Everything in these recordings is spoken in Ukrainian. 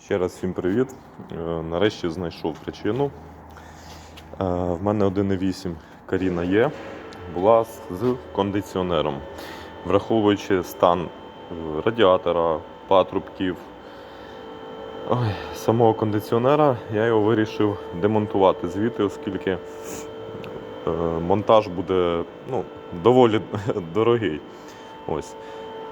Ще раз всім привіт. Е, Нарешті знайшов причину. Е, В мене 1.8 Каріна є, була з- кондиціонером. Враховуючи стан е, радіатора, патрубків, ой, самого кондиціонера, я його вирішив демонтувати звідти, оскільки монтаж буде ну, доволі дорогий. Ось.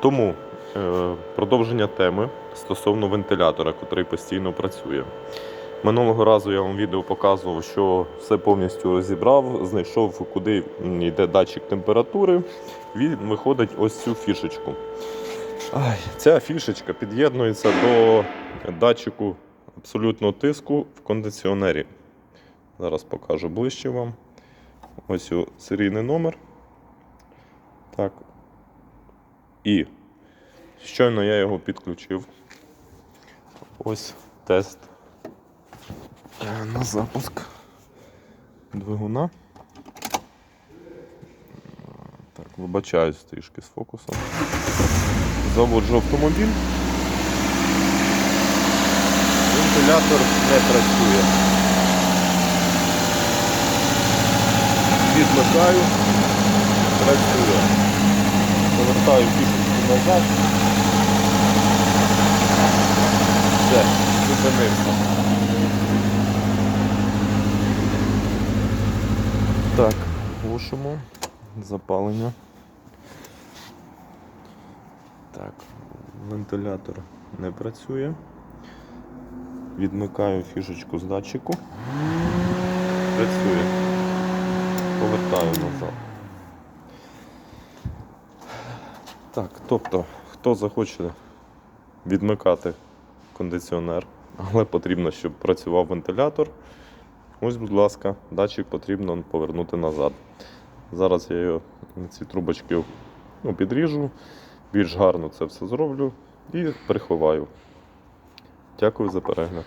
Тому е, продовження теми стосовно вентилятора, який постійно працює. Минулого разу я вам відео показував, що все повністю розібрав, знайшов, куди йде датчик температури. Він виходить ось цю фішечку. Ця фішечка під'єднується до датчику абсолютного тиску в кондиціонері. Зараз покажу ближче вам. Ось його серійний номер. Так. І щойно я його підключив. Ось тест е, на запуск двигуна. Так, вибачаюсь трішки з фокусом. Заводжу автомобіль. Вентилятор не працює. Відмикаю, працює. Повертаю фішечку назад. Все, зупинився. Так, глушимо. Запалення. Так, вентилятор не працює. Відмикаю фішечку з датчику. Працює. Повертаю назад. Так, тобто, хто захоче відмикати кондиціонер, але потрібно, щоб працював вентилятор. Ось, будь ласка, датчик потрібно повернути назад. Зараз я ці трубочки ну, підріжу, більш гарно це все зроблю і приховаю. Дякую за перегляд.